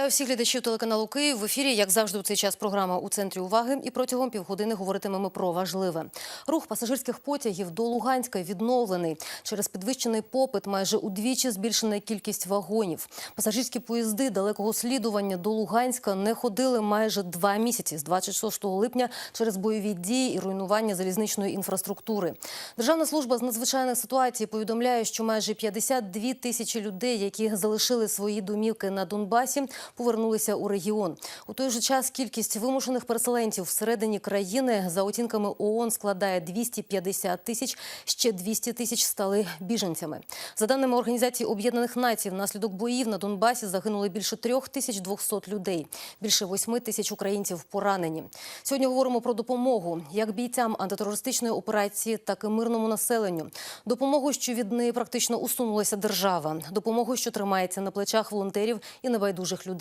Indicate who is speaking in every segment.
Speaker 1: Вітаю всіх глядачів телеканалу Київ. В ефірі, як завжди, у цей час програма у центрі уваги. І протягом півгодини говоритимемо про важливе. Рух пасажирських потягів до Луганська відновлений. Через підвищений попит майже удвічі збільшена кількість вагонів. Пасажирські поїзди далекого слідування до Луганська не ходили майже два місяці з 26 липня через бойові дії і руйнування залізничної інфраструктури. Державна служба з надзвичайних ситуацій повідомляє, що майже 52 тисячі людей, які залишили свої домівки на Донбасі, повернулися у регіон. У той же час кількість вимушених переселенців всередині країни за оцінками ООН складає 250 тисяч. Ще 200 тисяч стали біженцями. За даними Організації Об'єднаних Націй, внаслідок боїв на Донбасі загинули більше 3200 людей. Більше 8 тисяч українців поранені. Сьогодні говоримо про допомогу як бійцям антитерористичної операції, так і мирному населенню. Допомогу, що від неї практично усунулася держава. Допомогу, що тримається на плечах волонтерів і небайдужих людей.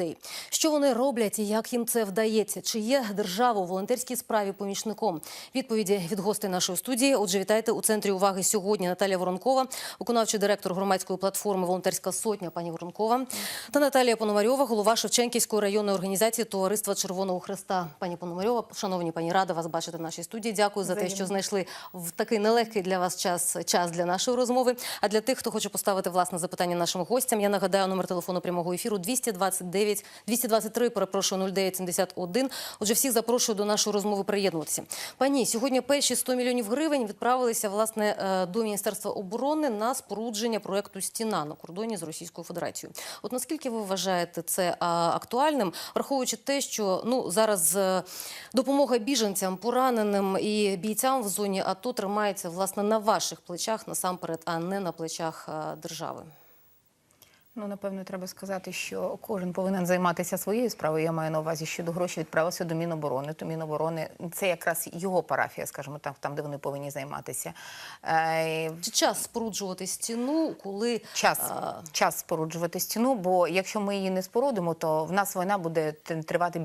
Speaker 1: Що вони роблять і як їм це вдається? Чи є держава у волонтерській справі помічником? Відповіді від гостей нашої студії. Отже, вітайте у центрі уваги сьогодні Наталія Воронкова, виконавчий директор громадської платформи Волонтерська сотня, пані Воронкова, та Наталія Пономарьова, голова Шевченківської районної організації Товариства Червоного Христа. Пані Пономарьова, шановні пані, рада вас бачити в нашій студії. Дякую за те, що знайшли в такий нелегкий для вас час час для нашої розмови. А для тих, хто хоче поставити власне запитання нашим гостям, я нагадаю номер телефону прямого ефіру 229 223, перепрошую 0971. Отже, всіх запрошую до нашої розмови приєднуватися. Пані, сьогодні перші 100 мільйонів гривень відправилися власне е, до Міністерства оборони на спорудження проекту Стіна на кордоні з Російською Федерацією. От наскільки ви вважаєте це актуальним, враховуючи те, що ну зараз е, допомога біженцям, пораненим і бійцям в зоні АТО тримається власне на ваших плечах насамперед, а не на плечах е, держави.
Speaker 2: Ну, напевно, треба сказати, що кожен повинен займатися своєю справою. Я маю на увазі, що до гроші відправилися до Міноборони. То Міноборони це якраз його парафія, скажімо так, там, де вони повинні займатися. Е,
Speaker 1: Чи час споруджувати стіну, коли
Speaker 2: Час,
Speaker 1: а,
Speaker 2: час споруджувати стіну, бо якщо ми її не спорудимо, то в нас війна буде тривати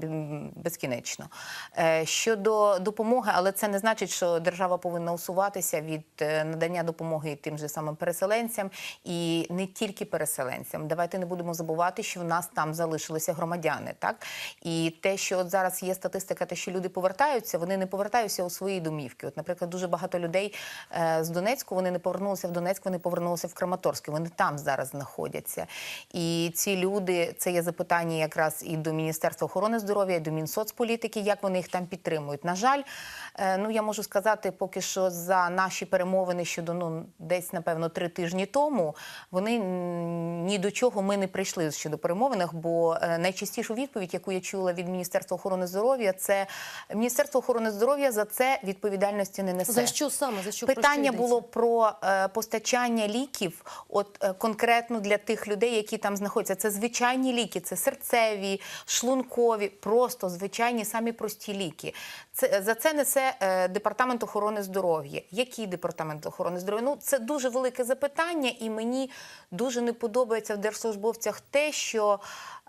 Speaker 2: безкінечно. Е, Щодо допомоги, але це не значить, що держава повинна усуватися від е, надання допомоги тим же самим переселенцям і не тільки переселенцям. Давайте не будемо забувати, що в нас там залишилися громадяни. Так і те, що от зараз є статистика, те, що люди повертаються, вони не повертаються у свої домівки. От, наприклад, дуже багато людей е, з Донецьку вони не повернулися в Донецьк, вони повернулися в Краматорськ. Вони там зараз знаходяться. І ці люди, це є запитання якраз і до Міністерства охорони здоров'я, і до Мінсоцполітики, як вони їх там підтримують. На жаль, е, ну я можу сказати, поки що за наші перемовини щодо ну десь напевно три тижні тому, вони ні до чого ми не прийшли щодо перемовинах, бо е, найчастішу відповідь, яку я чула від Міністерства охорони здоров'я, це Міністерство охорони здоров'я за це відповідальності не несе.
Speaker 1: за що саме за що про що
Speaker 2: Питання було про е, постачання ліків, от е, конкретно для тих людей, які там знаходяться. Це звичайні ліки, це серцеві, шлункові, просто звичайні самі прості ліки. Це за це несе е, департамент охорони здоров'я. Який департамент охорони здоров'я? Ну це дуже велике запитання, і мені дуже не подобається в держслужбовцях те, що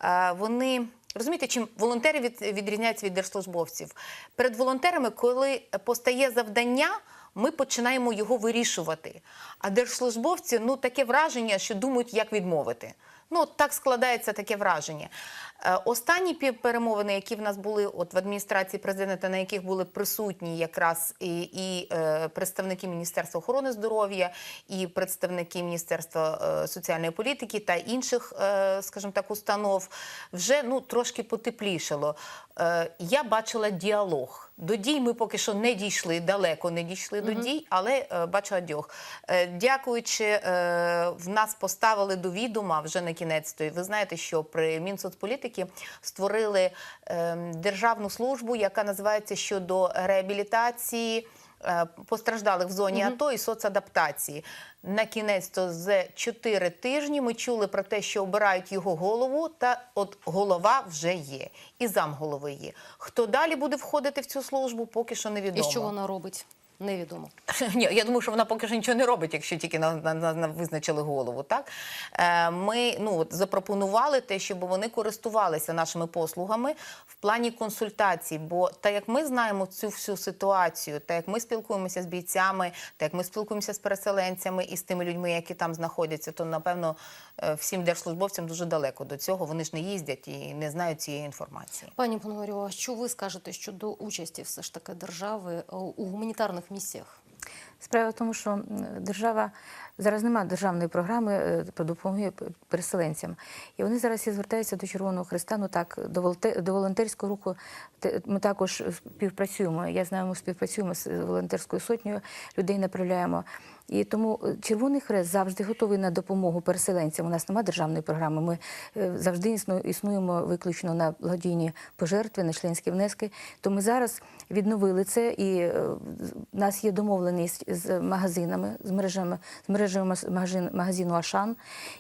Speaker 2: е, вони. Розумієте, чим волонтери від, відрізняються від держслужбовців? Перед волонтерами, коли постає завдання, ми починаємо його вирішувати. А держслужбовці ну таке враження, що думають, як відмовити. Ну, так складається таке враження. Е, Останні пі- перемовини, які в нас були от в адміністрації президента, на яких були присутні якраз і, і е, представники Міністерства охорони здоров'я, і представники Міністерства е, соціальної політики та інших, скажімо так, установ, вже ну трошки потеплішало. Я бачила діалог. До дій ми поки що не дійшли, далеко не дійшли до дій, але е, бачила діалог. Е, дякуючи, е, в нас поставили до відома вже на кінець. то Ви знаєте, що при Мінсоцполітики створили е, державну службу, яка називається щодо реабілітації е, постраждалих в зоні АТО і соцадаптації. На кінець то за 4 тижні ми чули про те, що обирають його голову, та от голова вже є, і замголови є. Хто далі буде входити в цю службу, поки що
Speaker 1: і
Speaker 2: невідомо.
Speaker 1: що вона робить? Невідомо.
Speaker 2: Ні, я думаю, що вона поки що нічого не робить, якщо тільки на, на, на, на визначили голову. Так е, ми ну от запропонували те, щоб вони користувалися нашими послугами в плані консультацій. Бо так як ми знаємо цю всю ситуацію, так як ми спілкуємося з бійцями, так як ми спілкуємося з переселенцями і з тими людьми, які там знаходяться, то напевно е, всім держслужбовцям дуже далеко до цього. Вони ж не їздять і не знають цієї інформації.
Speaker 1: Пані Пономарьова, а що ви скажете щодо участі все ж таки держави е, у гуманітарних місіях?
Speaker 3: Справа в тому, що держава зараз немає державної програми е, по допомогі п- переселенцям. І вони зараз всі звертаються до Червоного Христа. Ну так, до волонте- до волонтерського руху ми також співпрацюємо. Я знаю, ми співпрацюємо з волонтерською сотнею, людей направляємо. І тому е, Червоний Хрест завжди готовий на допомогу переселенцям. У нас немає державної програми. Ми е, завжди існуємо виключно на благодійні пожертви, на членські внески. То ми зараз відновили це, і в нас є домовленість з магазинами, з мережами, з мережею магазин, магазину Ашан.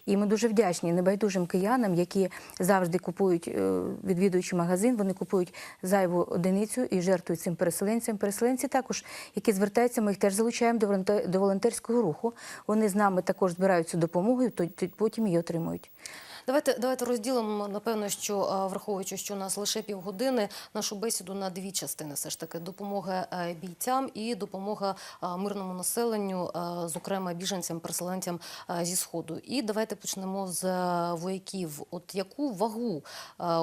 Speaker 3: І ми дуже вдячні небайдужим киянам, які завжди купують, е, відвідуючи магазин, вони купують зайву одиницю і жертвують цим переселенцям. Переселенці також, які звертаються, ми їх теж залучаємо до волонтерського руху. Вони з нами також збирають цю допомогу, і то- то- потім її отримують.
Speaker 1: Давайте давайте розділимо. Напевно, що враховуючи, що у нас лише півгодини, нашу бесіду на дві частини. Все ж таки допомога е, бійцям і допомога мирному населенню, зокрема біженцям, переселенцям зі сходу. І давайте почнемо з е, вояків. От яку вагу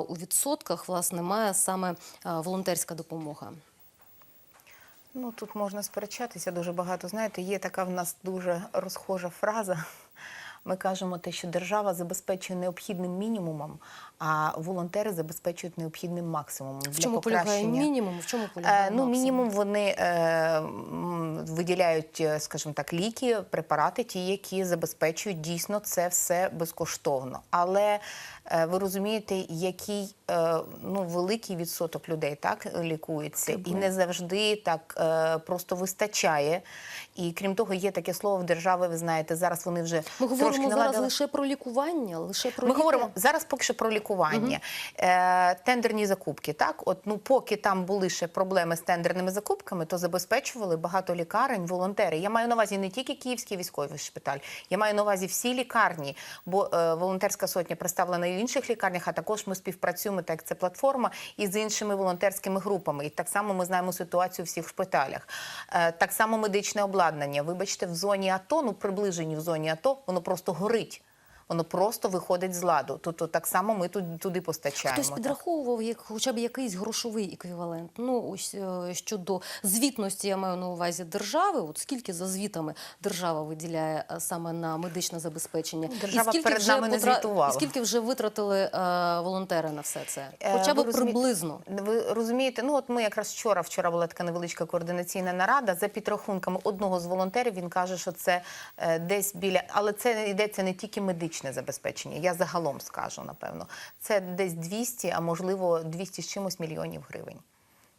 Speaker 1: у відсотках власне має саме волонтерська допомога?
Speaker 2: Ну тут можна сперечатися дуже багато. Знаєте, є така в нас дуже розхожа фраза. Ми кажемо те, що держава забезпечує необхідним мінімумом, а волонтери забезпечують необхідним максимумом
Speaker 1: В чому полягає мінімум? В чому полягає
Speaker 2: Е, ну, мінімум вони е, виділяють, е, скажімо так, ліки, препарати, ті, які забезпечують дійсно це все безкоштовно. Але е, ви розумієте, який е, ну, великий відсоток людей так лікується, і не завжди так е, просто вистачає. І крім того, є таке слово в держави, ви знаєте, зараз вони вже
Speaker 1: Ми
Speaker 2: трошки
Speaker 1: зараз лише про лікування, лише про
Speaker 2: Ми
Speaker 1: ліки?
Speaker 2: говоримо зараз поки що про лікування, е, тендерні закупки. Так, от ну поки там були ще проблеми з тендерними закупками, то забезпечували багато лікарень, волонтери. Я маю на увазі не тільки Київський військовий шпиталь, я маю на увазі всі лікарні, бо е, волонтерська сотня представлена і в інших лікарнях. А також ми співпрацюємо, так як це платформа, і з іншими волонтерськими групами. І так само ми знаємо ситуацію всіх шпиталях. Е, так само медичне обладнання. Вибачте, в зоні АТО, ну приближені в зоні АТО, воно просто горить. Воно просто виходить з ладу. Тобто так само ми тут туди постачаємо.
Speaker 1: Хтось підраховував як хоча б якийсь грошовий еквівалент. Ну ось е, щодо звітності, я маю на увазі держави. От скільки за звітами держава виділяє е, саме на медичне забезпечення,
Speaker 2: держава
Speaker 1: і скільки
Speaker 2: перед
Speaker 1: вже
Speaker 2: нами не
Speaker 1: потра-
Speaker 2: звітувала.
Speaker 1: і скільки вже витратили е, волонтери на все це?
Speaker 2: Е,
Speaker 1: Хоча б
Speaker 2: ви розумі-
Speaker 1: приблизно.
Speaker 2: Ви розумієте, ну от ми якраз вчора, вчора була така невеличка координаційна нарада. За підрахунками одного з волонтерів він каже, що це е, десь біля, але це йдеться не тільки медичне забезпечення. Я загалом скажу, напевно. Це десь 200, а можливо 200 з чимось мільйонів гривень.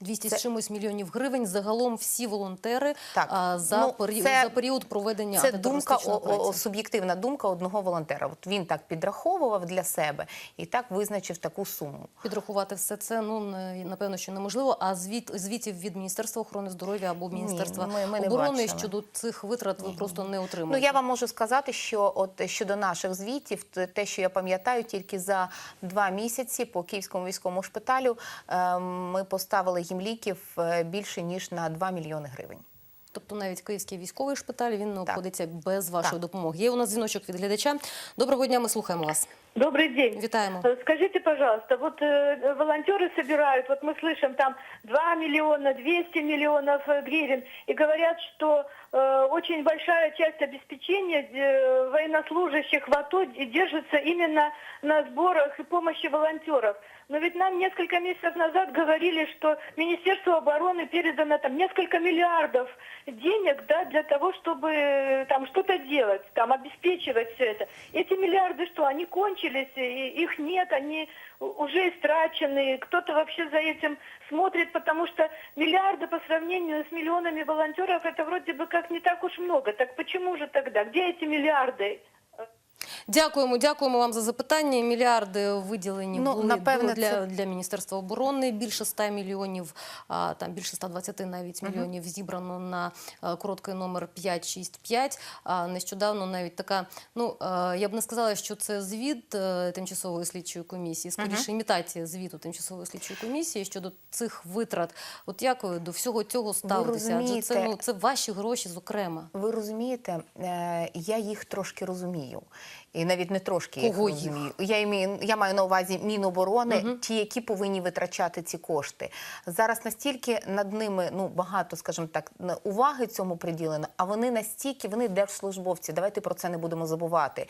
Speaker 1: 200
Speaker 2: це-
Speaker 1: з чимось мільйонів гривень. Загалом всі волонтери
Speaker 2: Так.
Speaker 1: а, за,
Speaker 2: Ну,
Speaker 1: пері...
Speaker 2: це-
Speaker 1: за період проведення
Speaker 2: Це думка, о, суб'єктивна думка одного волонтера. От він так підраховував для себе і так визначив таку суму.
Speaker 1: Підрахувати все це ну не- напевно, що неможливо. А звіт звітів від Міністерства охорони здоров'я або Міністерства
Speaker 2: ми- ми
Speaker 1: оборони щодо цих витрат ви просто не
Speaker 2: Ну я вам можу сказати, що от щодо наших звітів, те, що я пам'ятаю, тільки за два місяці по Київському військовому шпиталю е, ми поставили їм ліків е, більше ніж на 2 мільйони гривень.
Speaker 1: Тобто навіть київський військовий шпиталь він не
Speaker 2: Так.
Speaker 1: обходиться без вашої
Speaker 2: Так.
Speaker 1: допомоги. Є у нас дзвіночок від глядача. Доброго дня, ми слухаємо вас.
Speaker 4: Добрый день.
Speaker 1: Вітаємо.
Speaker 4: Э, Скажите, пожалуйста, вот э, волонтеры собирают, вот мы слышим там 2 миллиона, 200 миллионов э, гривен, и говорят, что э, очень большая часть обеспечения э, военнослужащих в АТО держится именно на сборах и помощи волонтеров. Но ведь нам несколько месяцев назад говорили, что Министерству обороны передано там несколько миллиардов денег да, для того, чтобы э, там что-то делать, там обеспечивать все это. Эти миллиарды что, они кончились, их нет, они уже истрачены, кто-то вообще за этим смотрит, потому что миллиарды по сравнению с миллионами волонтеров, это вроде бы как не так уж много. Так почему же тогда? Где эти миллиарды?
Speaker 1: Дякуємо, дякуємо вам за запитання. Мільярди виділені
Speaker 2: Ну,
Speaker 1: були
Speaker 2: напевне,
Speaker 1: для,
Speaker 2: це-
Speaker 1: для Міністерства оборони. Більше 100 мільйонів, а, там більше 120 навіть мільйонів зібрано на а, короткий номер 565. А нещодавно навіть така, ну а, я б не сказала, що це звіт е, тимчасової слідчої комісії, скоріше імітація звіту тимчасової слідчої комісії щодо цих витрат. От як ви до всього цього ставитеся? Адже це ну це ваші гроші, зокрема.
Speaker 2: Ви розумієте, е, я їх трошки розумію. І навіть не трошки
Speaker 1: Кого їх?
Speaker 2: розумію. Я, імію- я маю на увазі Міноборони, ті, які повинні витрачати ці кошти. Зараз настільки над ними ну багато, скажімо так, на- уваги цьому приділено, а вони настільки, вони держслужбовці. Давайте про це не будемо забувати.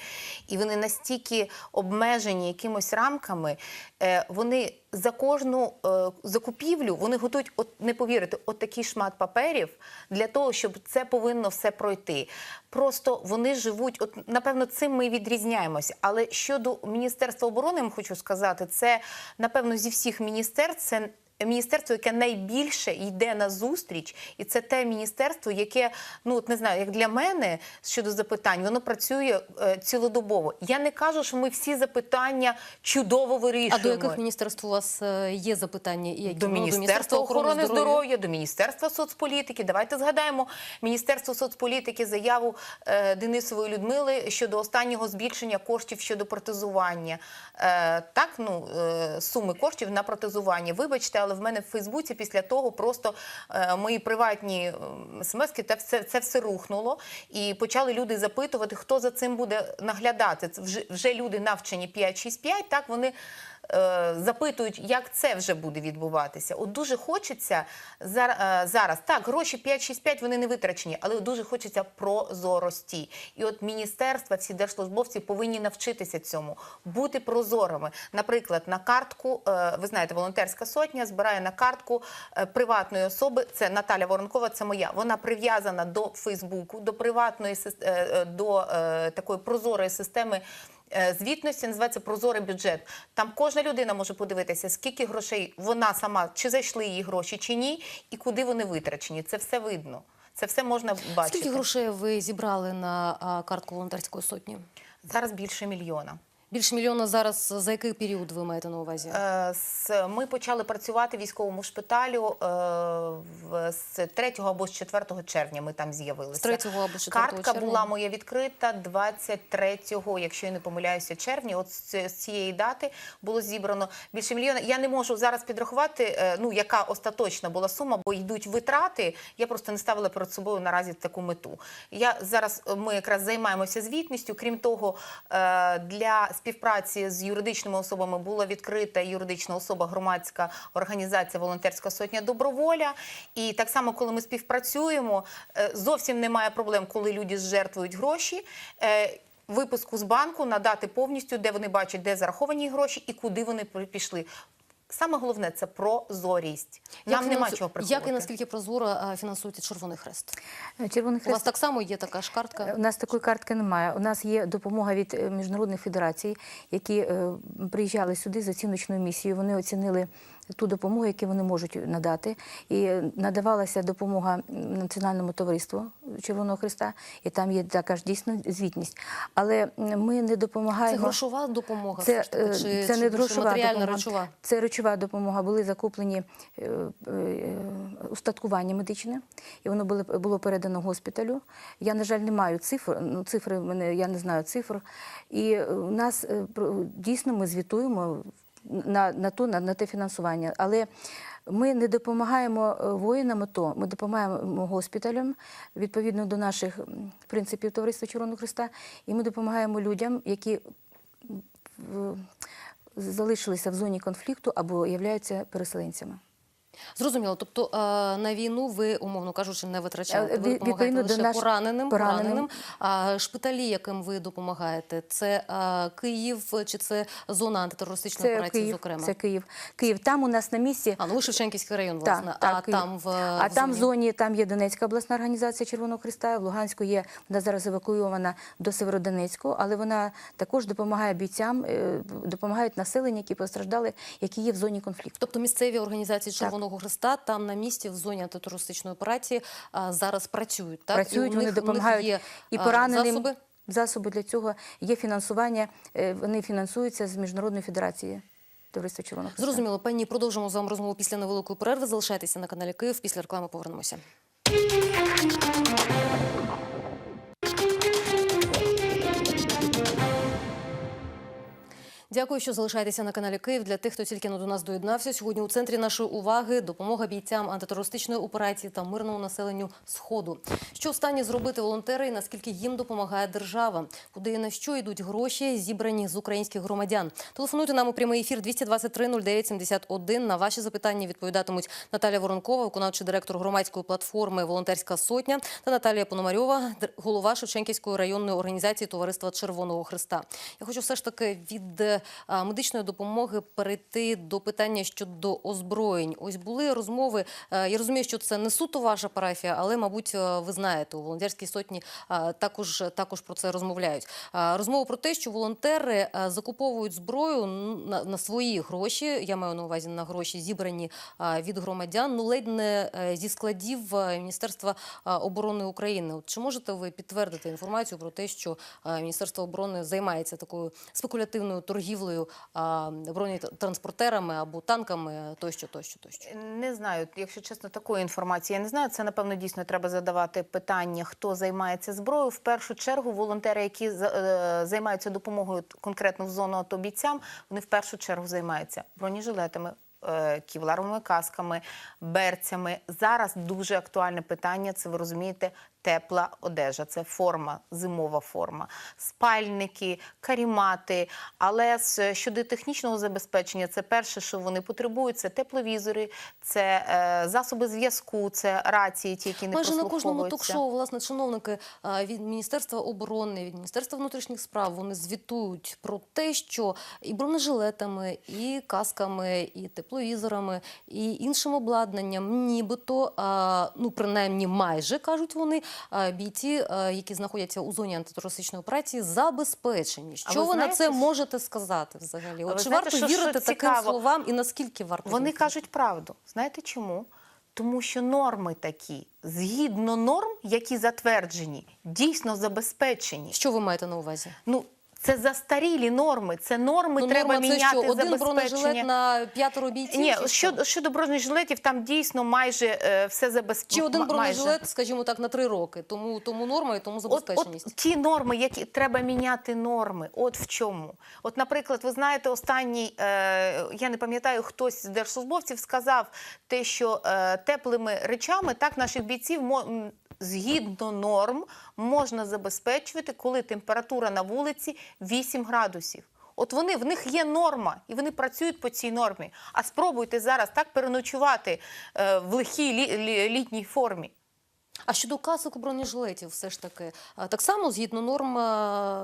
Speaker 2: І вони настільки обмежені якимось рамками, е, вони за кожну е, закупівлю вони готують, от не повірите, от такий шмат паперів для того, щоб це повинно все пройти. Просто вони живуть, от напевно, цим ми відрізняємося. Але щодо Міністерства оборони, я хочу сказати, це напевно зі всіх міністерств. Це Міністерство, яке найбільше йде на зустріч, і це те міністерство, яке ну от не знаю, як для мене щодо запитань, воно працює е, цілодобово. Я не кажу, що ми всі запитання чудово вирішуємо.
Speaker 1: А до яких міністерств у вас е, є запитання? І які?
Speaker 2: До
Speaker 1: Ну,
Speaker 2: Міністерства охорони здоров'я, до Міністерства соцполітики. Давайте згадаємо Міністерство соцполітики заяву е, Денисової Людмили щодо останнього збільшення коштів щодо протезування. Е, так, ну е, суми коштів на протезування. Вибачте, але в мене в Фейсбуці після того просто е, мої приватні смски, та все це все рухнуло. І почали люди запитувати, хто за цим буде наглядати. Це вже, люди навчені 5-6-5, так вони запитують, як це вже буде відбуватися. От дуже хочеться е, зараз. Так, гроші 565 вони не витрачені, але дуже хочеться прозорості. І от міністерства, всі держслужбовці повинні навчитися цьому, бути прозорими. Наприклад, на картку, е, ви знаєте, волонтерська сотня збирає на картку е, приватної особи. Це Наталя Воронкова, це моя. Вона прив'язана до Фейсбуку, до приватної е, е, до е, такої прозорої системи. Е, Звітності називається прозорий бюджет. Там кожна людина може подивитися, скільки грошей вона сама, чи зайшли її гроші, чи ні, і куди вони витрачені. Це все видно. Це все можна бачити.
Speaker 1: Скільки грошей ви зібрали на картку волонтерської сотні?
Speaker 2: Зараз більше мільйона.
Speaker 1: Більше мільйона зараз за який період ви маєте на увазі?
Speaker 2: Е, Ми почали працювати в військовому шпиталю е, з 3 або з 4 червня. Ми там з'явилися.
Speaker 1: З 3 або 4
Speaker 2: Картка
Speaker 1: червня?
Speaker 2: була моя відкрита 23-го, якщо я не помиляюся, червня. От з цієї дати було зібрано більше мільйона. Я не можу зараз підрахувати, е, ну яка остаточна була сума, бо йдуть витрати. Я просто не ставила перед собою наразі таку мету. Я зараз ми якраз займаємося звітністю. Крім того, для співпраці з юридичними особами була відкрита юридична особа, громадська організація Волонтерська сотня Доброволя. І так само, коли ми співпрацюємо, е, зовсім немає проблем, коли люди жертвують гроші. Е, Випуску з банку надати повністю, де вони бачать, де зараховані гроші і куди вони пішли. Саме головне це прозорість. Нам
Speaker 1: Як
Speaker 2: нема
Speaker 1: фінансу-
Speaker 2: чого приховувати.
Speaker 1: Як і наскільки прозоро фінансується Червоний Хрест?
Speaker 3: Червоний
Speaker 1: У вас так само є така ж картка?
Speaker 3: У нас такої картки немає. У нас є допомога від е, міжнародних федерацій, які е, приїжджали сюди з оціночною місією. Вони оцінили ту допомогу, яку вони можуть надати. І надавалася допомога Національному товариству Червоного Христа, і там є така ж дійсно звітність. Але ми не
Speaker 1: Це
Speaker 3: допомагаємо.
Speaker 1: грошова допомога?
Speaker 3: Це, е,
Speaker 1: чи,
Speaker 3: це
Speaker 1: чи
Speaker 3: не грошова допомога.
Speaker 1: речова?
Speaker 3: Це речова допомога. Були закуплені е, е, устаткування медичне, і воно було, було передано госпіталю. Я, на жаль, не маю цифр. Ну, цифри мене я не знаю цифр. І е, у нас дійсно ми звітуємо на, на, ту, на, на те фінансування. Але ми не допомагаємо е, воїнам АТО, ми допомагаємо госпіталям відповідно до наших принципів Товариства Червоного Христа, і ми допомагаємо людям, які залишилися в зоні конфлікту або являються переселенцями.
Speaker 1: Зрозуміло. Тобто е, на війну ви, умовно кажучи, не витрачаєте. Ви допомагаєте
Speaker 3: до
Speaker 1: лише
Speaker 3: наш-
Speaker 1: пораненим,
Speaker 3: пораненим.
Speaker 1: пораненим. А шпиталі, яким ви допомагаєте, це е, Київ чи це зона антитерористичної
Speaker 3: Це
Speaker 1: операції,
Speaker 3: Київ,
Speaker 1: зокрема?
Speaker 3: це Київ. Київ. Там у нас на місці.
Speaker 1: А ну ви Шевченківський район,
Speaker 3: Так,
Speaker 1: власне.
Speaker 3: так,
Speaker 1: а
Speaker 3: Київ.
Speaker 1: там в
Speaker 3: а
Speaker 1: в
Speaker 3: там в
Speaker 1: зоні?
Speaker 3: зоні там є Донецька обласна організація Червоного Христа. В Луганську є вона зараз евакуйована до Северодонецьку, але вона також допомагає бійцям, е, допомагають населенню, які постраждали, які є в зоні конфлікту.
Speaker 1: Тобто місцеві організації Червоного Христа там на місці в зоні антитерористичної операції зараз працюють. Так?
Speaker 3: Працюють,
Speaker 1: і
Speaker 3: вони
Speaker 1: них,
Speaker 3: допомагають
Speaker 1: є
Speaker 3: і пораненим,
Speaker 1: засоби.
Speaker 3: засоби для цього, є фінансування. е, Вони фінансуються з міжнародної федерації Товариства Червоного.
Speaker 1: Зрозуміло, пані, продовжимо з вами розмову після невеликої перерви. Залишайтеся на каналі Київ. Після реклами повернемося. Дякую, що залишаєтеся на каналі Київ. Для тих, хто тільки до нас доєднався. Сьогодні у центрі нашої уваги допомога бійцям антитерористичної операції та мирному населенню Сходу. Що в стані зробити волонтери і наскільки їм допомагає держава? Куди і на що йдуть гроші, зібрані з українських громадян? Телефонуйте нам у прямий ефір 223 09 71. На ваші запитання відповідатимуть Наталя Воронкова, виконавчий директор громадської платформи Волонтерська сотня та Наталія Пономарьова, голова Шевченківської районної організації Товариства Червоного Христа. Я хочу все ж таки від медичної допомоги перейти до питання щодо озброєнь. Ось були розмови. е, Я розумію, що це не суто ваша парафія, але, мабуть, е, ви знаєте, у волонтерській сотні також, також про це розмовляють. Розмова про те, що волонтери е, закуповують зброю на, на свої гроші. Я маю на увазі на гроші, зібрані від громадян, ну ледь не е, зі складів е, Міністерства оборони України. От чи можете ви підтвердити інформацію про те, що е, Міністерство оборони займається такою спекулятивною торгівлею а, бронетранспортерами або танками тощо, тощо, тощо?
Speaker 2: Не знаю, якщо чесно, такої інформації я не знаю. Це напевно дійсно треба задавати питання, хто займається зброєю. В першу чергу волонтери, які е, займаються допомогою конкретно в зону АТО бійцям, вони в першу чергу займаються бронежилетами. е, Ківларовими касками, берцями. Зараз дуже актуальне питання. Це ви розумієте, тепла одежа. Це форма, зимова форма, спальники, карімати. Але щодо технічного забезпечення, це перше, що вони потребують, це тепловізори, це е, засоби зв'язку, це рації, ті, які не
Speaker 1: Майже на кожному ток-шоу, власне, чиновники від Міністерства оборони, від Міністерства внутрішніх справ вони звітують про те, що і бронежилетами, і касками, і тепловізорами, і іншим обладнанням, нібито, а, ну принаймні майже кажуть вони, бійці, які знаходяться у зоні антитерористичної операції, забезпечені. Що
Speaker 2: ви
Speaker 1: ви, на це можете сказати взагалі? От чи
Speaker 2: знаєте,
Speaker 1: варто
Speaker 2: що- що
Speaker 1: вірити таким
Speaker 2: цікаво?
Speaker 1: словам, і наскільки варто
Speaker 2: Вони
Speaker 1: вірити?
Speaker 2: кажуть правду. Знаєте чому? Тому що норми такі, згідно норм, які затверджені, дійсно забезпечені.
Speaker 1: Що ви маєте на увазі?
Speaker 2: Ну, це застарілі норми. Це норми
Speaker 1: Ну,
Speaker 2: треба
Speaker 1: норма це
Speaker 2: міняти
Speaker 1: що, один бронежилет на п'ятеро бійців?
Speaker 2: Ні,
Speaker 1: що?
Speaker 2: щодо, щодо бронежилетів, там дійсно майже е, все забезпечено.
Speaker 1: Чи один бронежилет, скажімо так, на три роки. Тому, тому норма і тому
Speaker 2: От,
Speaker 1: забезпеченість.
Speaker 2: от ті норми, які треба міняти норми. От в чому. От, наприклад, ви знаєте, останній, е, я не пам'ятаю, хтось з держслужбовців сказав те, що е, теплими речами так наших бійців згідно норм можна забезпечувати, коли температура на вулиці 8 градусів. От вони в них є норма, і вони працюють по цій нормі. А спробуйте зараз так переночувати е, в лихій лі- лі- літній формі.
Speaker 1: А щодо касок бронежилетів, все ж таки, так само згідно норм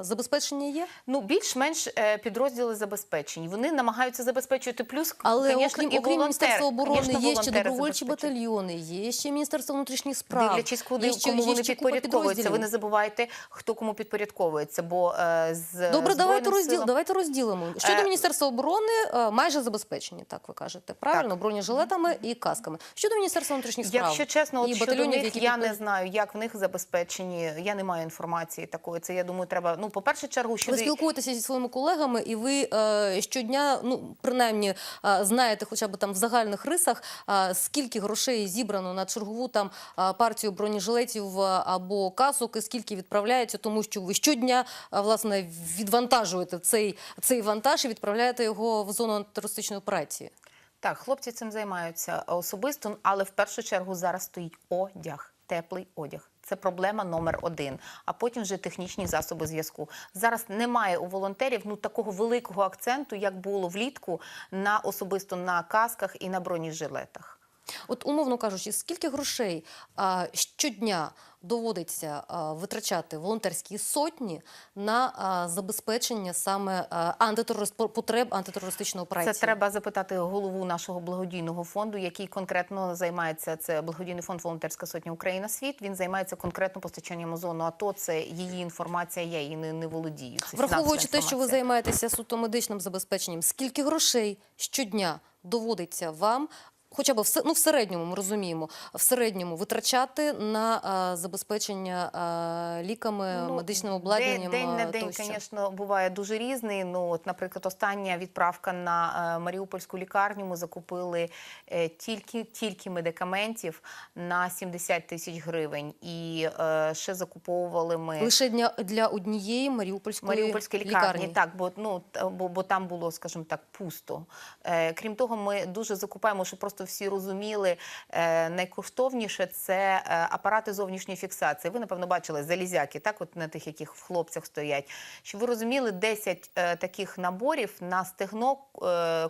Speaker 1: забезпечення є?
Speaker 2: Ну, більш-менш е, підрозділи забезпечені. Вони намагаються забезпечувати плюс,
Speaker 1: Але
Speaker 2: конечно,
Speaker 1: окрім, окрім
Speaker 2: волонтер,
Speaker 1: Міністерства оборони
Speaker 2: конечно,
Speaker 1: є ще добровольчі батальйони, є ще Міністерство внутрішніх справ.
Speaker 2: Дивлячись, куди
Speaker 1: є ще,
Speaker 2: кому
Speaker 1: є
Speaker 2: вони
Speaker 1: ще
Speaker 2: підпорядковуються. Ви не забувайте, хто кому підпорядковується. Бо е, з
Speaker 1: Добре, давайте, розділ,
Speaker 2: силам-
Speaker 1: давайте розділимо. Щодо
Speaker 2: Е,
Speaker 1: Міністерства оборони, е, майже забезпечені, так ви кажете. Правильно, бронежилетами і касками. Щодо Міністерства внутрішніх справ
Speaker 2: Якщо чесно, от
Speaker 1: і батальйонів, які
Speaker 2: я не знаю, як в них забезпечені. Я не маю інформації такої. Це я думаю, треба. Ну, по перше, чергу
Speaker 1: Ви
Speaker 2: щодо
Speaker 1: спілкуєтеся зі своїми колегами, і ви е, щодня, ну принаймні, е, знаєте, хоча б там в загальних рисах, е, скільки грошей зібрано на чергову там е, партію бронежилетів е, або касок, і скільки відправляється, тому що ви щодня е, власне відвантажуєте цей, цей вантаж і відправляєте його в зону антитерористичної операції.
Speaker 2: Так, хлопці цим займаються особисто, але в першу чергу зараз стоїть одяг, теплий одяг. Це проблема номер один. А потім вже технічні засоби зв'язку. Зараз немає у волонтерів ну такого великого акценту, як було влітку, на особисто на касках і на бронежилетах.
Speaker 1: От, умовно кажучи, скільки грошей а, щодня доводиться витрачати волонтерські сотні на забезпечення саме антитерорист, потреб антитерористичної операції?
Speaker 2: Це треба запитати голову нашого благодійного фонду, який конкретно займається. Це благодійний фонд Волонтерська сотня Україна Світ. Він займається конкретно постачанням озону. АТО. це її інформація. Я її не, не володію. Це
Speaker 1: Враховуючи те, що ви займаєтеся суто медичним забезпеченням, скільки грошей щодня доводиться вам хоча б в, ну, в середньому, ми розуміємо, в середньому витрачати на а, забезпечення а, ліками,
Speaker 2: Ну,
Speaker 1: медичним обладнанням
Speaker 2: День, день на день, звісно, буває дуже різний. Ну, от, наприклад, остання відправка на е, Маріупольську лікарню ми закупили е, тільки, тільки медикаментів на 70 тисяч гривень. І е, ще закуповували ми.
Speaker 1: Лише для, для однієї маріупольської,
Speaker 2: Маріупольській лікарні, так, бо ну бо, бо там було, скажімо так, пусто. Е, крім того, ми дуже закупаємо, щоб просто всі розуміли. Е, найкоштовніше це е, апарати зовнішньої фіксації. Ви напевно бачили залізяки, так, от на тих, яких в хлопцях стоять. Щоб ви розуміли, 10 е, таких наборів на стегно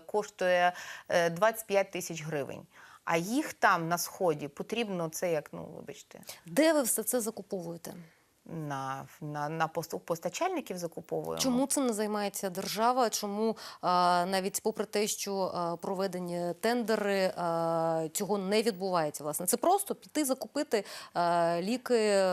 Speaker 2: коштує е, 25 тисяч гривень. А їх там на сході потрібно це як ну вибачте.
Speaker 1: Де ви все це закуповуєте?
Speaker 2: На, на, на постачальників закуповуємо.
Speaker 1: Чому цим не займається держава? Чому а, навіть попри те, що а, проведені тендери, а, цього не відбувається? Власне, це просто піти закупити а, ліки.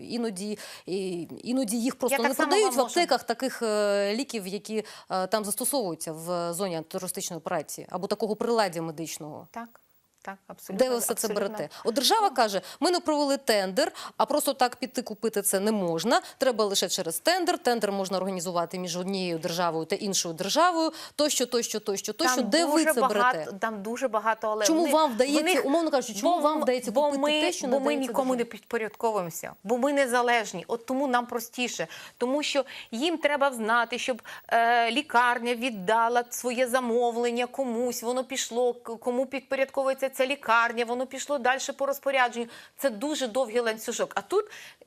Speaker 1: Іноді і, іноді їх просто
Speaker 2: Я
Speaker 1: не продають в аптеках таких е, ліків, які е, там застосовуються в зоні антитерористичної операції або такого приладдя медичного.
Speaker 2: Так, так, абсолютно.
Speaker 1: Де ви все це берете? От держава каже: ми не провели тендер, а просто так піти купити це не можна. Треба лише через тендер. Тендер можна організувати між однією державою та іншою державою. Тощо, тощо, тощо, тощо.
Speaker 2: Там
Speaker 1: Де ви це
Speaker 2: багато,
Speaker 1: берете?
Speaker 2: Там дуже багато, але
Speaker 1: Чому
Speaker 2: вони-
Speaker 1: вам вдається,
Speaker 2: вони-
Speaker 1: умовно кажучи, чому
Speaker 2: бо-
Speaker 1: вам вдається
Speaker 2: бо
Speaker 1: купити
Speaker 2: ми,
Speaker 1: те, що
Speaker 2: бо ми нікому не підпорядковуємося, бо ми незалежні. От тому нам простіше, тому що їм треба знати, щоб е, лікарня віддала своє замовлення комусь, воно пішло, кому підпорядковується ця лікарня, воно пішло далі по розпорядженню. Це дуже довгий ланцюжок. А тут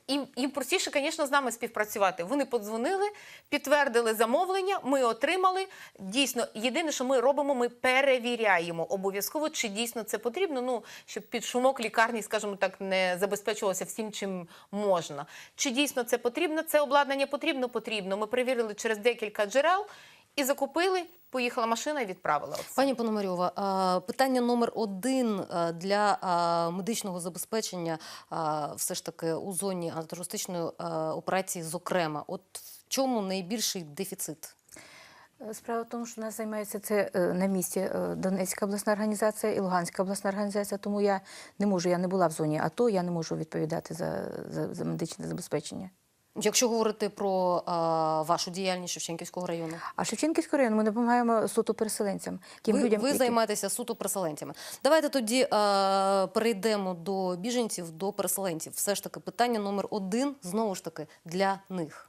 Speaker 2: їм, їм простіше, звісно, з нами співпрацювати. Вони подзвонили, підтвердили замовлення, ми отримали. Дійсно, єдине, що ми робимо, ми перевіряємо обов'язково, чи дійсно це потрібно. Ну щоб під шумок лікарні, скажімо так, не забезпечувалося всім, чим можна. Чи дійсно це потрібно? Це обладнання потрібно? Потрібно. Ми перевірили через декілька джерел і закупили. Поїхала машина і відправила. Оце.
Speaker 1: Пані Пономарьова, питання номер один для медичного забезпечення все ж таки у зоні антитерористичної операції, зокрема, от в чому найбільший дефіцит?
Speaker 3: Справа в тому, що нас займається це е, на місці е, Донецька обласна організація і Луганська обласна організація, тому я не можу, я не була в зоні АТО, я не можу відповідати за, за, за медичне забезпечення.
Speaker 1: Якщо говорити про а, вашу діяльність Шевченківського району,
Speaker 3: А Шевченківського район ми допомагаємо суто переселенцям. Тим
Speaker 1: ви,
Speaker 3: людям,
Speaker 1: ви
Speaker 3: які-
Speaker 1: займаєтеся суто переселенцями. Давайте тоді а, перейдемо до біженців, до переселенців. Все ж таки, питання номер один знову ж таки для них.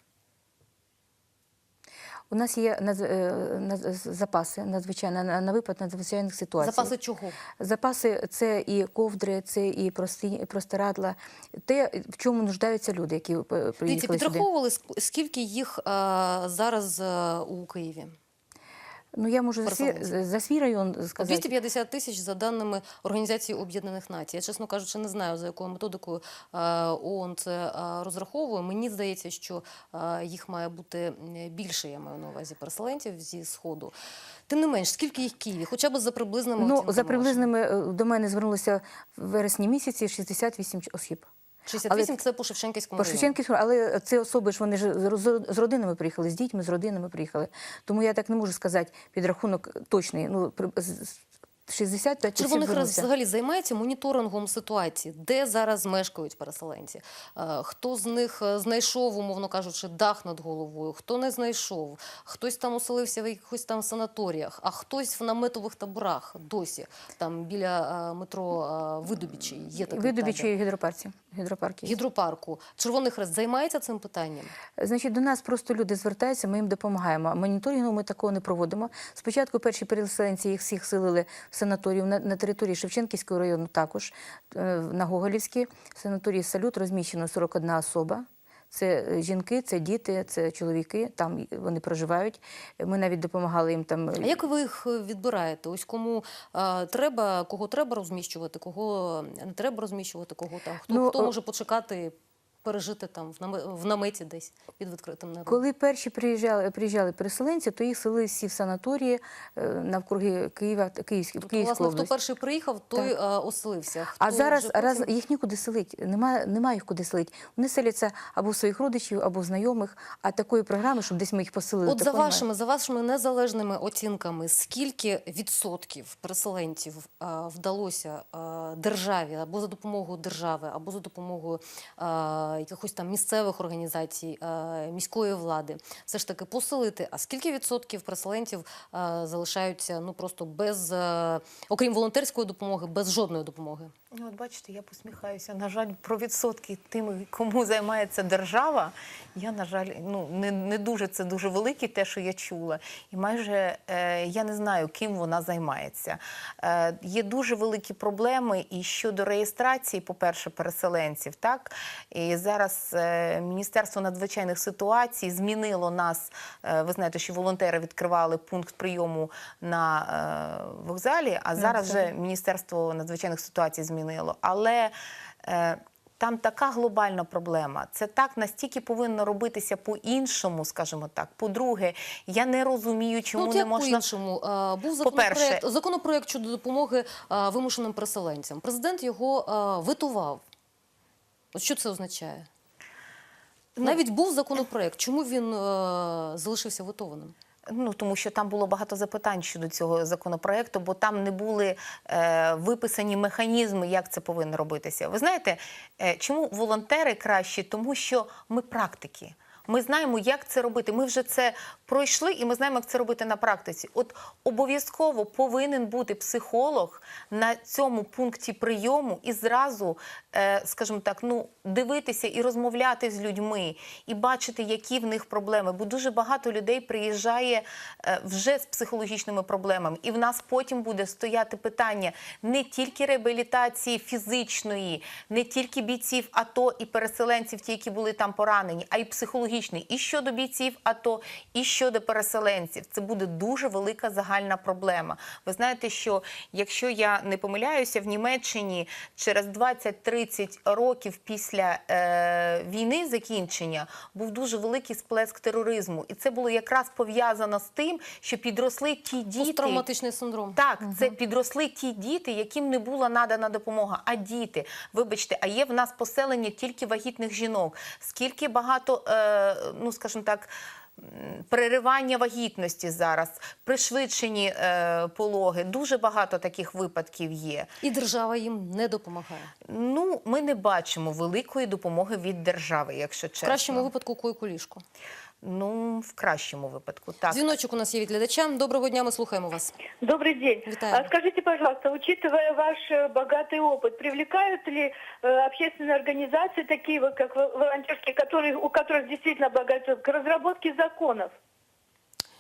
Speaker 3: У нас є наз... е, запаси надзвичайно на, на випад надзвичайних ситуацій.
Speaker 1: Запаси чого?
Speaker 3: Запаси це і ковдри, це і прості, простирадла, те, в чому нуждаються люди, які е,
Speaker 1: Дивіться,
Speaker 3: приїхали сюди.
Speaker 1: підраховували скільки їх зараз у Києві?
Speaker 3: Ну я можу за свій, за свій район сказати.
Speaker 1: 250 тисяч за даними Організації Об'єднаних Націй. Я, чесно кажучи, не знаю, за якою методикою е, ООН це е, розраховує. Мені здається, що е, їх має бути більше, я маю на увазі переселенців зі Сходу. Тим не менш, скільки їх в Києві? Хоча б за приблизними
Speaker 3: Ну, за приблизними до мене звернулося в вересні місяці 68 осіб.
Speaker 1: 68 – це по Шевченківському
Speaker 3: По. Шевченківському, але ці особи ж вони ж з родинами приїхали, з дітьми, з родинами приїхали. Тому я так не можу сказати підрахунок точний. Ну, 65 осіб
Speaker 1: Червоний Хрест взагалі займається моніторингом ситуації, де зараз мешкають переселенці. Е, Хто з них е, знайшов, умовно кажучи, дах над головою, хто не знайшов, хтось там оселився в якихось там санаторіях, а хтось в наметових таборах досі, там біля е, метро Видобічі є такий
Speaker 3: Видобічі і гідропарці. Гідропарки.
Speaker 1: гідропарку. Червоний Хрест займається цим питанням.
Speaker 3: Значить, до нас просто люди звертаються, ми їм допомагаємо. Моніторингу ми такого не проводимо. Спочатку перші переселенці їх всіх селили в санаторію на, на території Шевченківського району, також е, на Гоголівській. Санаторії Салют розміщено 41 особа. Це е, жінки, це діти, це чоловіки. Там вони проживають. Ми навіть допомагали їм там.
Speaker 1: А як ви їх е, відбираєте? Ось кому е, треба, кого треба розміщувати, кого не треба розміщувати, кого там хто,
Speaker 3: Ну,
Speaker 1: хто
Speaker 3: е,
Speaker 1: може почекати пережити там в наме- в наметі десь під відкритим небом?
Speaker 3: Коли перші приїжджали, приїжджали переселенці, то їх селили всі в санаторії е, навкруги Києва, Київській, в
Speaker 1: Тобто, власне, хто перший приїхав, той е, оселився.
Speaker 3: А зараз
Speaker 1: потім-
Speaker 3: раз їх нікуди селить. Немає, немає їх куди селити. Вони селяться або своїх родичів, або знайомих. А такої програми, щоб десь ми їх поселили.
Speaker 1: От за
Speaker 3: немає.
Speaker 1: вашими, за вашими незалежними оцінками, скільки відсотків переселенців е, вдалося е, державі або за допомогою держави, або за допомогою е, якихось там місцевих організацій, міської влади, все ж таки посилити. А скільки відсотків переселенців залишаються ну просто без, е, окрім волонтерської допомоги, без жодної допомоги?
Speaker 2: Ну, от бачите, я посміхаюся. На жаль, про відсотки тими, кому займається держава. Я, на жаль, ну не, не дуже це дуже велике, те, що я чула. І майже е, я не знаю, ким вона займається. Е, є дуже великі проблеми і щодо реєстрації, по-перше, переселенців. Так і зараз е, Міністерство надзвичайних ситуацій змінило нас. Е, ви знаєте, що волонтери відкривали пункт прийому на е, вокзалі, а зараз вже. Міністерство надзвичайних ситуацій змінило. Але е, там така глобальна проблема. Це так настільки повинно робитися по-іншому, скажімо так. По-друге, я не розумію, чому
Speaker 1: ну,
Speaker 2: не
Speaker 1: як
Speaker 2: можна.
Speaker 1: по-іншому. Е, Був законопроект, законопроект щодо допомоги е, вимушеним переселенцям. Президент його е, витував. От що це означає?
Speaker 2: Ну,
Speaker 1: Навіть був законопроект. Чому він е, залишився витованим?
Speaker 2: Ну тому що там було багато запитань щодо цього законопроекту, бо там не були е, виписані механізми, як це повинно робитися. Ви знаєте, е, чому волонтери кращі? Тому що ми практики. Ми знаємо, як це робити. Ми вже це пройшли, і ми знаємо, як це робити на практиці. От обов'язково повинен бути психолог на цьому пункті прийому і зразу, е, скажімо так, ну дивитися і розмовляти з людьми, і бачити, які в них проблеми. Бо дуже багато людей приїжджає е, вже з психологічними проблемами, і в нас потім буде стояти питання не тільки реабілітації фізичної, не тільки бійців АТО і переселенців, ті, які були там поранені, а й психологічної. І щодо бійців АТО, і щодо переселенців. Це буде дуже велика загальна проблема. Ви знаєте, що якщо я не помиляюся, в Німеччині через 20-30 років після е, війни закінчення був дуже великий сплеск тероризму, і це було якраз пов'язано з тим, що підросли ті діти.
Speaker 1: Посттравматичний синдром.
Speaker 2: Так, це підросли ті діти, яким не була надана допомога. А діти, вибачте, а є в нас поселення тільки вагітних жінок. Скільки багато, е, ну скажімо так. Переривання вагітності зараз, пришвидшені е, пологи. Дуже багато таких випадків є.
Speaker 1: І держава їм не допомагає.
Speaker 2: Ну, ми не бачимо великої допомоги від держави, якщо
Speaker 1: В кращому випадку койку ліжко.
Speaker 2: Ну, в кращому випадку, так.
Speaker 1: Дзвіночок у нас є від глядача. Доброго дня, ми слухаємо вас.
Speaker 4: Добрый день.
Speaker 1: Витаю.
Speaker 4: А скажите, пожалуйста, учитывая ваш э, богатый опыт, привлекают ли э, общественные организации, такие вот, как во- волонтерские, которые, у которых действительно богатый опыт, к разработке законов?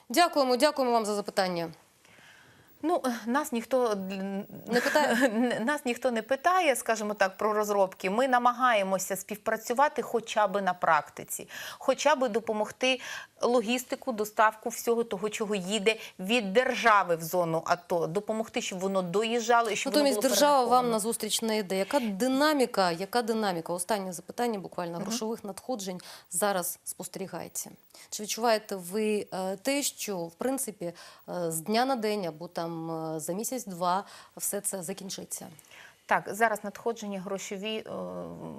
Speaker 1: Дякуємо, дякуємо вам за запитання.
Speaker 2: Ну, е, нас ніхто
Speaker 1: Не питає?
Speaker 2: нас ніхто не питає, скажімо так, про розробки. Ми намагаємося співпрацювати хоча б на практиці, хоча б допомогти логістику, доставку всього того, чого їде від держави в зону АТО, допомогти, щоб воно доїжджало і щоб воно
Speaker 1: Натомість
Speaker 2: було
Speaker 1: держава вам
Speaker 2: перераховано.
Speaker 1: на зустріч не йде. Яка динаміка, яка динаміка? Останнє запитання буквально грошових надходжень зараз спостерігається. Чи відчуваєте ви е, те, що в принципі е, з дня на день або там е, за місяць-два все це закінчиться?
Speaker 2: Так, зараз надходження грошові е,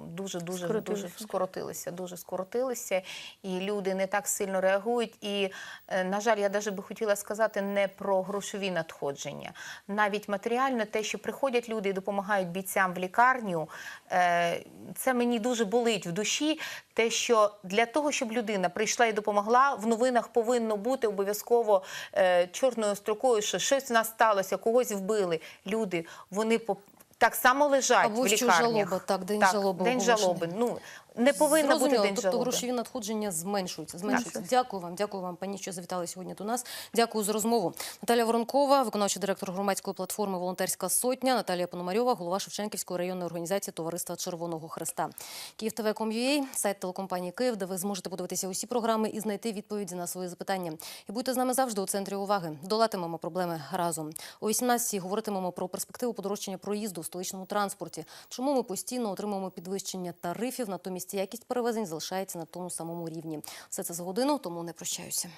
Speaker 2: дуже дуже
Speaker 3: Скоротилися.
Speaker 2: дуже скоротилися, дуже скоротилися, і люди не так сильно реагують. І, е, на жаль, я навіть би хотіла сказати не про грошові надходження. Навіть матеріально те, що приходять люди і допомагають бійцям в лікарню, е, це мені дуже болить в душі. Те, що для того, щоб людина прийшла і допомогла, в новинах повинно бути обов'язково чорною строкою, що щось в нас сталося, когось вбили. Люди, вони так само лежать
Speaker 1: Або
Speaker 2: в лікарнях.
Speaker 1: жалоба, так, день жалоби
Speaker 2: День жалоби. Ну, не повинно бути день
Speaker 1: тобто
Speaker 2: жалоби.
Speaker 1: грошові надходження зменшуються. зменшуються. Дякую вам, дякую вам, пані, що завітали сьогодні до нас. Дякую за розмову. Наталя Воронкова, виконавчий директор громадської платформи Волонтерська сотня, Наталія Пономарьова, голова Шевченківської районної організації Товариства Червоного Хреста. Київ сайт телекомпанії Київ, де ви зможете подивитися усі програми і знайти відповіді на свої запитання. І будьте з нами завжди у центрі уваги. Долатимемо проблеми разом. О 18-й говоритимемо про перспективу подорожчання проїзду в столичному транспорті. Чому ми постійно отримуємо підвищення тарифів, натомість натомість якість перевезень залишається на тому самому рівні. Все це за годину, тому не прощаюся.